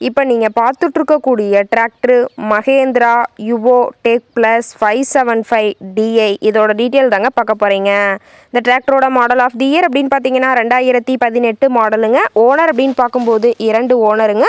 இப்போ நீங்கள் பார்த்துட்ருக்கக்கூடிய tractor Mahindra Yuvo tech plus five seven five DI இதோட டீட்டெயில் தாங்க பார்க்க போகிறீங்க இந்த டிராக்டரோட மாடல் ஆஃப் தி இயர் அப்படின்னு பார்த்தீங்கன்னா ரெண்டாயிரத்தி பதினெட்டு மாடலுங்க ஓனர் அப்படின்னு பார்க்கும்போது இரண்டு ஓனருங்க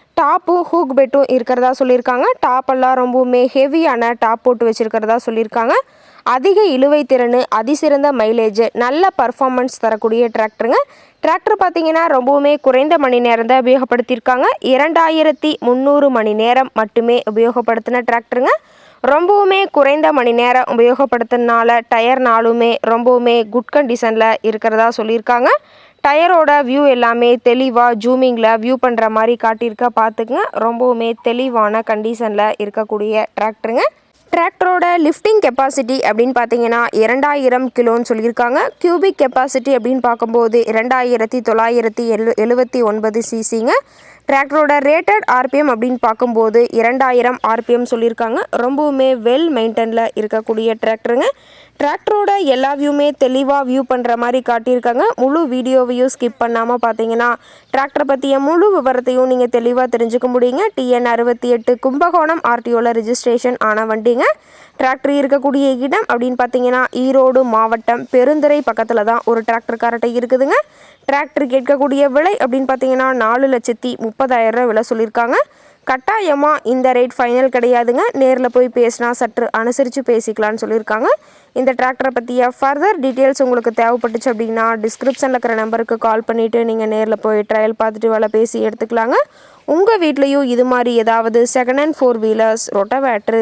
டாப்பும் ஹூக் பெட்டும் இருக்கிறதா சொல்லியிருக்காங்க. டாப்பெல்லாம் ரொம்பவுமே ஹெவியான டாப் போட்டு வச்சுருக்கிறதா சொல்லியிருக்காங்க. அதிக இழுவை திறன் அதிசிறந்த மைலேஜ் நல்ல பர்ஃபார்மன்ஸ் தரக்கூடிய டிராக்டருங்க. டிராக்டர் பார்த்தீங்கன்னா ரொம்பவுமே குறைந்த மணி நேரம் தான் உபயோகப்படுத்தியிருக்காங்க. இரண்டாயிரத்தி முந்நூறு மணி நேரம் மட்டுமே உபயோகப்படுத்தின டிராக்டருங்க. ரொம்பவுமே குறைந்த மணி நேரம் உபயோகப்படுத்தினால டயர்னாலுமே ரொம்பவுமே குட் கண்டிஷனில் இருக்கிறதா சொல்லியிருக்காங்க. டயரோட வியூ எல்லாமே தெளிவாக ஜூமிங்கில் வியூ பண்ணுற மாதிரி காட்டியிருக்க பார்த்துக்குங்க. ரொம்பவுமே தெளிவான கண்டிஷனில் இருக்கக்கூடிய டிராக்டருங்க டிராக்டரோட லிஃப்டிங் கெப்பாசிட்டி அப்படின்னு பார்த்தீங்கன்னா இரண்டாயிரம் கிலோன்னு சொல்லியிருக்காங்க. கியூபிக் கெப்பாசிட்டி அப்படின்னு பார்க்கும்போது இரண்டாயிரத்தி தொள்ளாயிரத்தி எழு எழுபத்தி ஒன்பது சிசிங்க டிராக்டரோட ரேட்டட் ஆர்பிஎம் அப்படின்னு பார்க்கும்போது இரண்டாயிரம் ஆர்பிஎம் சொல்லியிருக்காங்க. ரொம்பவுமே வெல் மெயின்டெனில் இருக்கக்கூடிய டிராக்டருங்க. டிராக்டரோட எல்லா வியூமே தெளிவாக வியூ பண்ணுற மாதிரி காட்டியிருக்காங்க. முழு வீடியோவையும் ஸ்கிப் பண்ணாமல் பார்த்தீங்கன்னா டிராக்டரை பற்றிய முழு விவரத்தையும் நீங்கள் தெளிவாக தெரிஞ்சுக்க முடியுங்க. டிஎன் அறுபத்தி எட்டு கும்பகோணம் ஆர்டிஓவில் ரிஜிஸ்ட்ரேஷன் ஆன வண்டிங்க. டிராக்டர் இருக்கக்கூடிய இடம் அப்படின்னு பார்த்தீங்கன்னா ஈரோடு மாவட்டம் பெருந்துறை பக்கத்தில் தான் ஒரு டிராக்டர் கரெக்டாக இருக்குதுங்க. டிராக்டர் கேட்கக்கூடிய விலை அப்படின்னு பார்த்தீங்கன்னா நாலு லட்சத்தி முப்பது ரூபா விலை சொல்லியிருக்காங்க. கட்டாயமாக இந்த ரேட் ஃபைனல் கிடையாதுங்க. நேரில் போய் பேசினா சற்று அனுசரித்து பேசிக்கலான்னு சொல்லியிருக்காங்க. இந்த டிராக்டரை பற்றிய ஃபர்தர் டீட்டெயில்ஸ் உங்களுக்கு தேவைப்பட்டுச்சு அப்படின்னா டிஸ்கிரிப்ஷனில் இருக்கிற நம்பருக்கு கால் பண்ணிவிட்டு நீங்கள் நேரில் போய் ட்ரையல் பார்த்துட்டு வேலை பேசி எடுத்துக்கலாங்க. உங்கள் வீட்லேயும் இது மாதிரி ஏதாவது second hand four wheelers rotavator